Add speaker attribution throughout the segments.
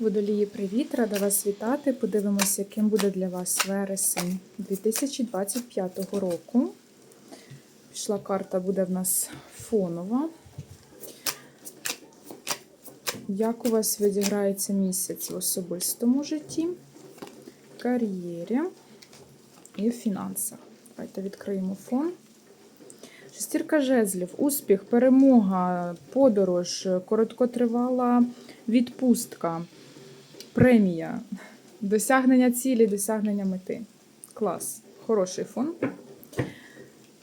Speaker 1: Водолії, привіт! Рада вас вітати. Подивимося, яким буде для вас вересень 2025 року. Пішла карта буде в нас фонова. Як у вас відіграється місяць в особистому житті, кар'єрі і фінансах? Давайте відкриємо фон. Шестірка жезлів, успіх, перемога, подорож, короткотривала відпустка, премія, досягнення цілі, досягнення мети. Клас. Хороший фон.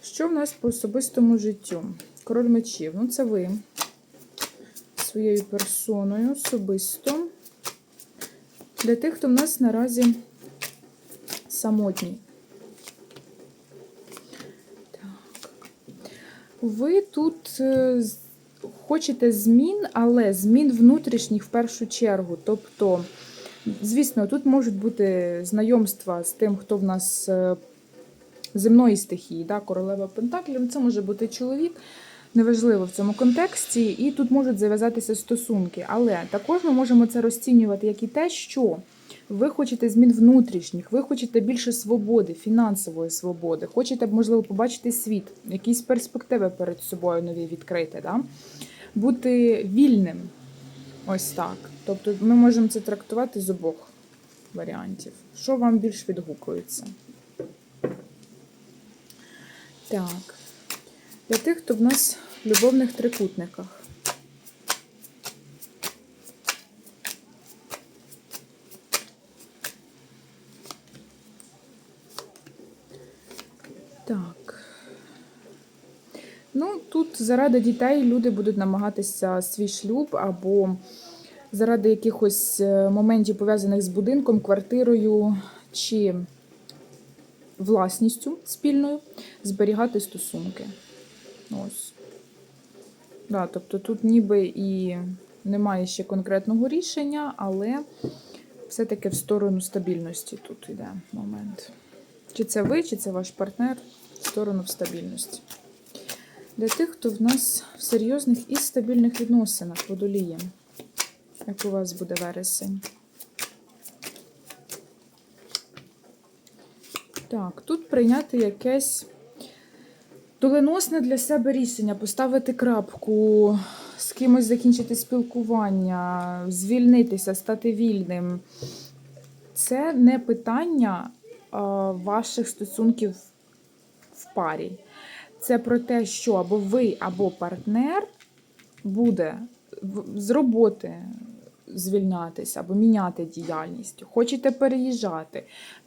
Speaker 1: Що в нас по особистому життю? Король мечів. Ну, це ви своєю персоною особисто. Для тих, хто в нас наразі самотній. Так. Ви тут е, хочете змін, але змін внутрішніх в першу чергу. Тобто, звісно, тут можуть бути знайомства з тим, хто в нас е, земної стихії, да, королева Пентаклів. Це може бути чоловік, неважливо в цьому контексті, і тут можуть зав'язатися стосунки. Але також ми можемо це розцінювати як і те, що ви хочете змін внутрішніх, ви хочете більше свободи, фінансової свободи, хочете, можливо, побачити світ, якісь перспективи перед собою нові відкрити, да? Бути вільним. Ось так. Тобто ми можемо це трактувати з обох варіантів. Що вам більш відгукується? Так. Для тих, хто в нас в любовних трикутниках. Так. Ну, тут заради дітей люди будуть намагатися свій шлюб або заради якихось е, моментів пов'язаних з будинком, квартирою чи власністю спільною зберігати стосунки. Ось. Да, тобто тут ніби і немає ще конкретного рішення, але все-таки в сторону стабільності тут йде момент. Чи це ви, чи це ваш партнер в сторону в стабільності. Для тих, хто в нас в серйозних і стабільних відносинах водолієм. Як у вас буде вересень? Так, тут прийняти якесь доленосне для себе рішення, поставити крапку, з кимось закінчити спілкування, звільнитися, стати вільним. Це не питання а, ваших стосунків в парі. Це про те, що або ви, або партнер буде з роботи звільнятися або міняти діяльність, хочете переїжджати,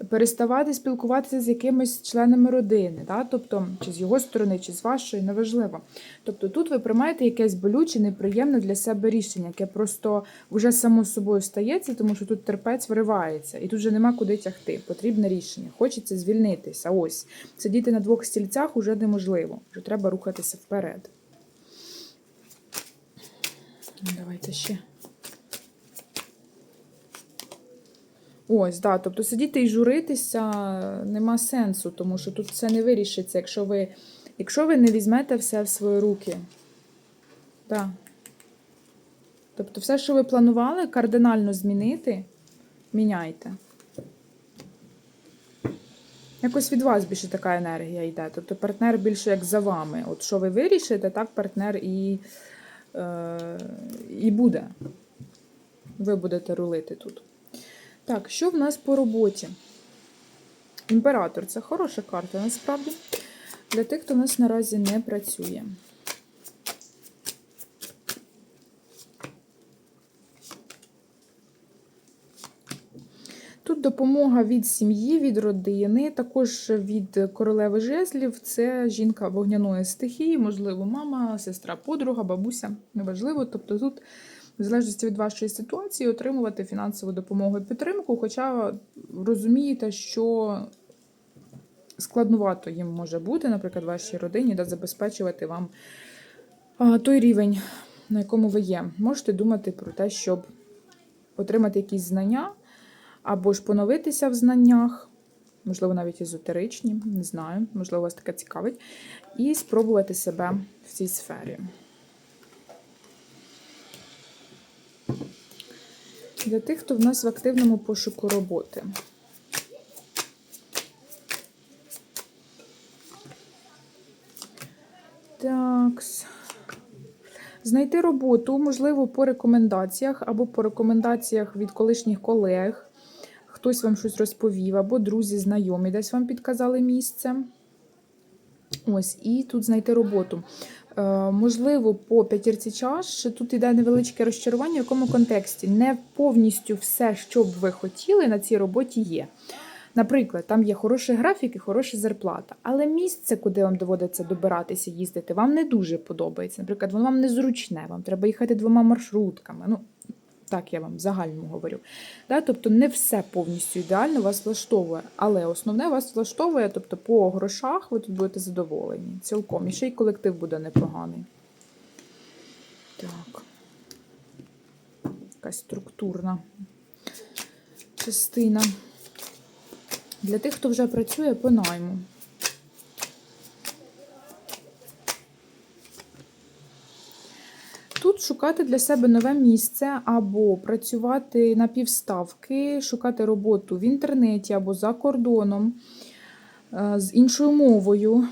Speaker 1: переставати спілкуватися з якимись членами родини, да? тобто чи з його сторони, чи з вашої, неважливо. Тобто тут ви приймаєте якесь болюче, неприємне для себе рішення, яке просто вже само собою стається, тому що тут терпець виривається, і тут вже нема куди тягти. Потрібне рішення. Хочеться звільнитися. Ось сидіти на двох стільцях уже неможливо. Вже треба рухатися вперед. Давайте ще. Ось, да, тобто сидіти і журитися нема сенсу, тому що тут все не вирішиться, якщо ви, якщо ви не візьмете все в свої руки. Да. Тобто, все, що ви планували кардинально змінити, міняйте. Якось від вас більше така енергія йде. Тобто партнер більше як за вами. От що ви вирішите, так партнер і, е, і буде. Ви будете рулити тут. Так, що в нас по роботі? Імператор це хороша карта, насправді. Для тих, хто в нас наразі не працює. Тут допомога від сім'ї, від родини, також від королеви жезлів. Це жінка вогняної стихії, можливо, мама, сестра, подруга, бабуся. Неважливо. Тобто тут, в залежності від вашої ситуації, отримувати фінансову допомогу і підтримку. Хоча розумієте, що складнувато їм може бути, наприклад, вашій родині, да, забезпечувати вам той рівень, на якому ви є. Можете думати про те, щоб отримати якісь знання або ж поновитися в знаннях, можливо, навіть езотеричні, не знаю, можливо, вас таке цікавить, і спробувати себе в цій сфері. Для тих, хто в нас в активному пошуку роботи. Так. Знайти роботу, можливо, по рекомендаціях або по рекомендаціях від колишніх колег. Хтось вам щось розповів, або друзі, знайомі десь вам підказали місце. Ось, і тут знайти роботу. Е, можливо, по п'ятірці чаш тут йде невеличке розчарування, в якому контексті не повністю все, що б ви хотіли, на цій роботі є. Наприклад, там є хороший графік і хороша зарплата, але місце, куди вам доводиться добиратися, їздити, вам не дуже подобається. Наприклад, воно вам незручне, вам треба їхати двома маршрутками. Ну, так я вам в загальному говорю. Да? Тобто не все повністю ідеально вас влаштовує, але основне вас влаштовує, тобто по грошах ви тут будете задоволені. Цілком. І ще й колектив буде непоганий. Так. Якась структурна частина. Для тих, хто вже працює по найму. Тут шукати для себе нове місце або працювати на півставки, шукати роботу в інтернеті або за кордоном е, з іншою мовою.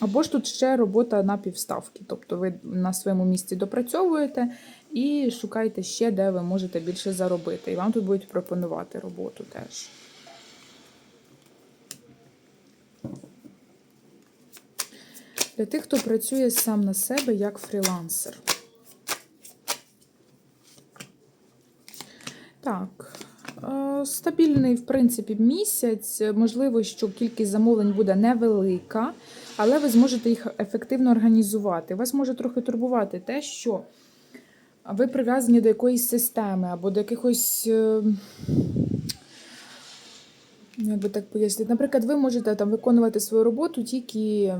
Speaker 1: Або ж тут ще робота на півставки. Тобто ви на своєму місці допрацьовуєте і шукаєте ще, де ви можете більше заробити. І вам тут будуть пропонувати роботу теж. Для тих, хто працює сам на себе як фрілансер. Так, е, стабільний, в принципі, місяць. Можливо, що кількість замовлень буде невелика, але ви зможете їх ефективно організувати. Вас може трохи турбувати те, що ви прив'язані до якоїсь системи або до якихось. е, Як би так пояснити? Наприклад, ви можете там виконувати свою роботу тільки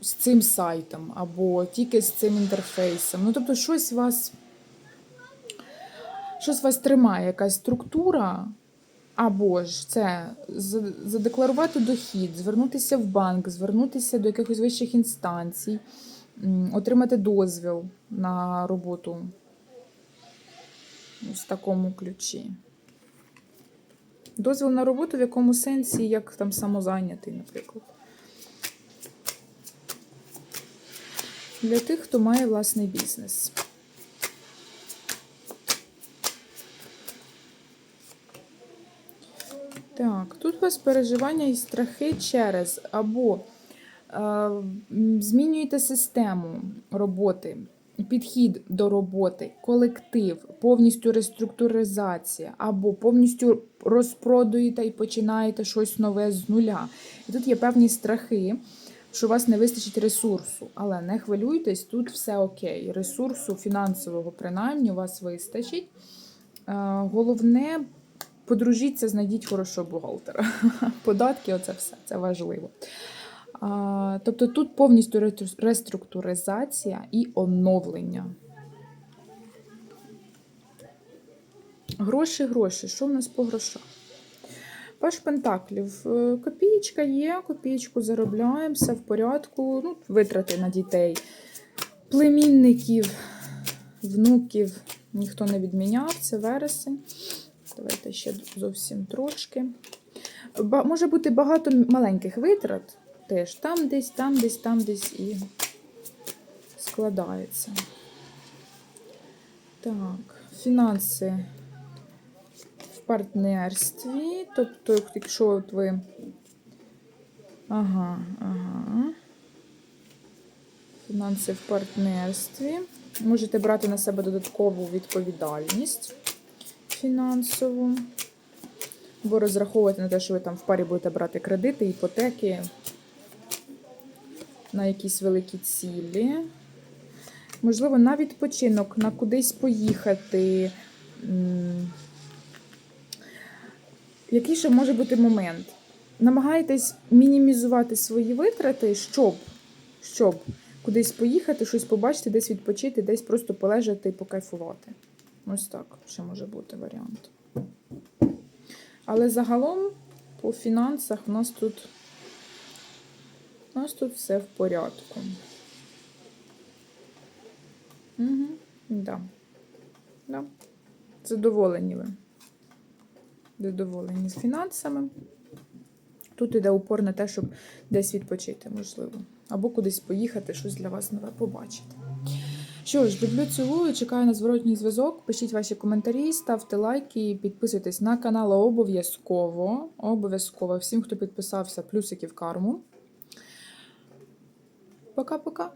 Speaker 1: з цим сайтом, або тільки з цим інтерфейсом. Ну, тобто, щось вас, щось вас тримає, якась структура, або ж це задекларувати дохід, звернутися в банк, звернутися до якихось вищих інстанцій, отримати дозвіл на роботу в такому ключі. Дозвіл на роботу в якому сенсі, як там самозайнятий, наприклад. Для тих, хто має власний бізнес. Так, тут у вас переживання і страхи через або е, змінюєте систему роботи, підхід до роботи, колектив, повністю реструктуризація, або повністю розпродуєте і починаєте щось нове з нуля. І тут є певні страхи, що у вас не вистачить ресурсу. Але не хвилюйтесь, тут все окей. Ресурсу фінансового, принаймні, у вас вистачить. Е, Головне, подружіться, знайдіть хорошого бухгалтера. Податки, оце все, це важливо. А, Тобто тут повністю реструктуризація і оновлення. Гроші, гроші. Що в нас по грошах? Паш Пентаклів. Е, Копієчка є, копієчку заробляємо, все в порядку. Ну, витрати на дітей. Племінників, внуків ніхто не відміняв, це вересень. Давайте ще зовсім трошки. Ба- може бути багато маленьких витрат. Теж там десь, там десь, там десь і складається. Так, фінанси партнерстві. Тобто, якщо от ви. Ага, ага. Фінанси в партнерстві. Можете брати на себе додаткову відповідальність фінансову. Або розраховувати на те, що ви там в парі будете брати кредити, іпотеки на якісь великі цілі. Можливо, на відпочинок, на кудись поїхати. Який ще може бути момент? Намагайтесь мінімізувати свої витрати, щоб, щоб кудись поїхати, щось побачити, десь відпочити, десь просто полежати і покайфувати. Ось так ще може бути варіант. Але загалом по фінансах у нас тут, у нас тут все в порядку. Угу, да. Да? Задоволені ви. Задоволені з фінансами. Тут іде упор на те, щоб десь відпочити, можливо. Або кудись поїхати, щось для вас нове побачити. Що ж, люблю цілую, чекаю на зворотній зв'язок. Пишіть ваші коментарі, ставте лайки, підписуйтесь на канал обов'язково. Обов'язково всім, хто підписався, плюсики в карму. Пока-пока.